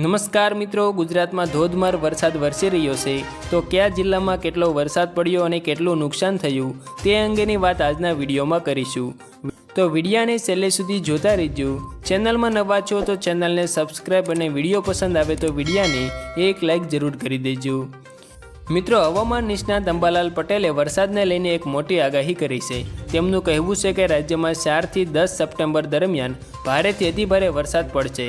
નમસ્કાર મિત્રો, ગુજરાતમાં ધોધમાર વરસાદ વરસી રહ્યો છે. તો કયા જિલ્લામાં કેટલો વરસાદ પડ્યો અને કેટલું નુકસાન થયું, તે અંગેની વાત આજના વિડીયોમાં કરીશું. તો વિડીયાને છેલ્લે સુધી જોતા રહેજો. ચેનલમાં નવા છો તો ચેનલને સબસ્ક્રાઈબ અને વીડિયો પસંદ આવે તો વિડીયાને એક લાઇક જરૂર કરી દેજો. મિત્રો, હવામાન નિષ્ણાત અંબાલાલ પટેલે વરસાદને લઈને એક મોટી આગાહી કરી છે. તેમનું કહેવું છે કે રાજ્યમાં ચારથી દસ સપ્ટેમ્બર દરમિયાન ભારેથી અતિભારે વરસાદ પડશે.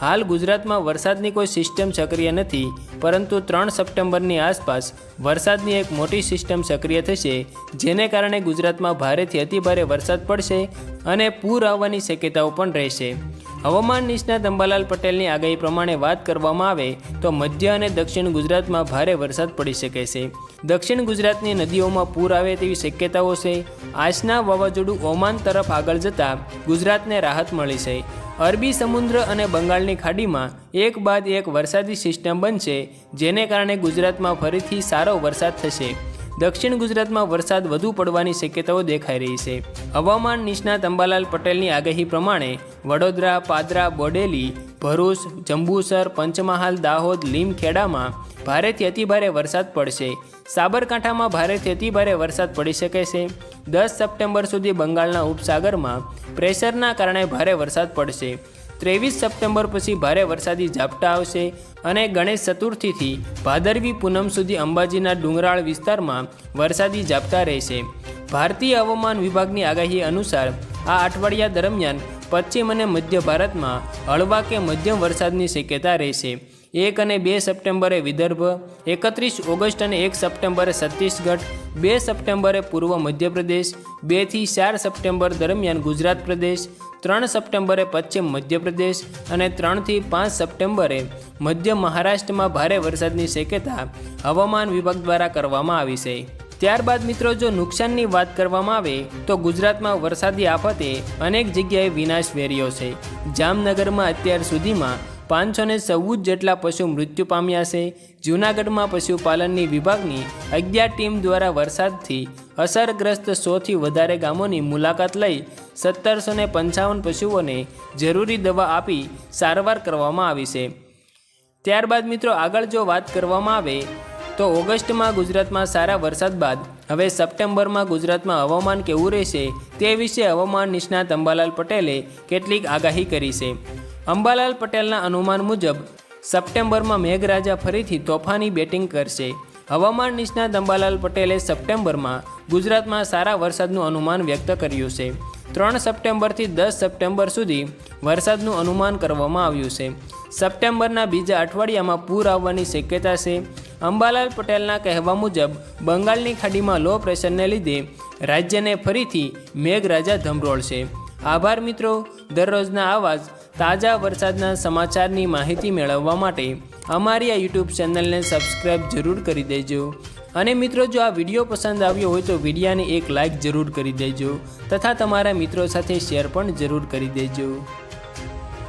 હાલ ગુજરાતમાં વરસાદની કોઈ સિસ્ટમ સક્રિય નથી, પરંતુ ત્રણ સપ્ટેમ્બરની આસપાસ વરસાદની એક મોટી સિસ્ટમ સક્રિય થશે, જેને કારણે ગુજરાતમાં ભારેથી અતિભારે વરસાદ પડશે અને પૂર આવવાની શક્યતાઓ પણ રહેશે. હવામાન નિષ્ણાત અંબાલાલ પટેલની આગાહી પ્રમાણે વાત કરવામાં આવે, તો મધ્ય અને દક્ષિણ ગુજરાતમાં ભારે વરસાદ પડી શકે છે. દક્ષિણ ગુજરાતની નદીઓમાં પૂર આવે તેવી શક્યતાઓ છે. આજના વાવાઝોડું ઓમાન તરફ આગળ જતાં ગુજરાતને રાહત મળી છે. અરબી સમુદ્ર અને બંગાળની ખાડીમાં એક બાદ એક વરસાદી સિસ્ટમ બનશે, જેને કારણે ગુજરાતમાં ફરીથી સારો વરસાદ થશે. દક્ષિણ ગુજરાતમાં વરસાદ વધુ પડવાની શક્યતાઓ દેખાઈ રહી છે. હવામાન નિષ્ણાત અંબાલાલ પટેલની આગાહી પ્રમાણે વડોદરા, પાદરા, બોડેલી ભરૂચ, જંબુસર, પંચમહાલ, દાહોદ લીમખેડામાં ભારેથી અતિભારે વરસાદ પડશે. સાબરકાંઠામાં ભારેથી અતિભારે વરસાદ પડી શકે છે. દસ સપ્ટેમ્બર સુધી બંગાળના ઉપસાગરમાં પ્રેશરના કારણે ભારે વરસાદ પડશે. ત્રેવીસ સપ્ટેમ્બર પછી ભારે વરસાદી ઝાપટા આવશે અને ગણેશ ચતુર્થીથી ભાદરવી પૂનમ સુધી અંબાજીના ડુંગરાળ વિસ્તારમાં વરસાદી ઝાપટા રહેશે. ભારતીય હવામાન વિભાગની આગાહી અનુસાર આ અઠવાડિયા દરમિયાન પશ્ચિમ અને મધ્ય ભારતમાં હળવા કે મધ્યમ વરસાદની શક્યતા રહેશે. એક અને બે સપ્ટેમ્બરે વિદર્ભ, એકત્રીસ ઓગસ્ટ અને એક સપ્ટેમ્બરે છત્તીસગઢ, બે સપ્ટેમ્બરે પૂર્વ મધ્યપ્રદેશ બેથી ચાર સપ્ટેમ્બર દરમિયાન ગુજરાત પ્રદેશ, ત્રણ સપ્ટેમ્બરે પશ્ચિમ મધ્યપ્રદેશ અને ત્રણથી પાંચ સપ્ટેમ્બરે મધ્ય મહારાષ્ટ્રમાં ભારે વરસાદની શક્યતા હવામાન વિભાગ દ્વારા કરવામાં આવી છે. ત્યારબાદ મિત્રો, જો નુકસાનની વાત કરવામાં આવે, તો ગુજરાતમાં વરસાદી આફતે અનેક જગ્યાએ વિનાશ વેર્યો છે. જામનગરમાં અત્યાર સુધીમાં પાંચસો ને ચૌદ જેટલા પશુ મૃત્યુ પામ્યા છે. જૂનાગઢમાં પશુપાલનની વિભાગની અગિયાર ટીમ દ્વારા વરસાદથી અસરગ્રસ્ત સોથી વધારે ગામોની મુલાકાત લઈ સત્તરસો ને પંચાવન પશુઓને જરૂરી દવા આપી સારવાર કરવામાં આવી છે. ત્યારબાદ મિત્રો, આગળ જો વાત કરવામાં આવે તો ઓગસ્ટમાં ગુજરાતમાં સારા વરસાદ બાદ હવે સપ્ટેમ્બરમાં ગુજરાતમાં હવામાન કેવું રહેશે તે વિશે હવામાન નિષ્ણાત અંબાલાલ પટેલે કેટલીક આગાહી કરી છે. અંબાલાલ પટેલના અનુમાન મુજબ, સપ્ટેમ્બરમાં મેઘરાજા ફરીથી તોફાની બેટિંગ કરશે. હવામાન નિષ્ણાત અંબાલાલ પટેલે સપ્ટેમ્બરમાં ગુજરાતમાં સારા વરસાદનું અનુમાન વ્યક્ત કર્યું છે. ત્રણ સપ્ટેમ્બરથી દસ સપ્ટેમ્બર સુધી વરસાદનું અનુમાન કરવામાં આવ્યું છે. સપ્ટેમ્બરના બીજા અઠવાડિયામાં પૂર આવવાની શક્યતા છે. અંબાલાલ પટેલના કહેવા મુજબ, બંગાળની ખાડીમાં લો પ્રેશરને લીધે રાજ્યને ફરીથી મેઘરાજા ધમરોળશે. આભાર મિત્રો. દરરોજના આવાજ, તાજા વરસાદના સમાચારની માહિતી મેળવવા માટે અમારી આ યુટ્યુબ ચેનલને સબસ્ક્રાઈબ જરૂર કરી દેજો. અને મિત્રો, જો આ વીડિયો પસંદ આવ્યો હોય તો વિડીયાને એક લાઇક જરૂર કરી દેજો. તથા તમારા મિત્રો સાથે શેર પણ જરૂર કરી દેજો.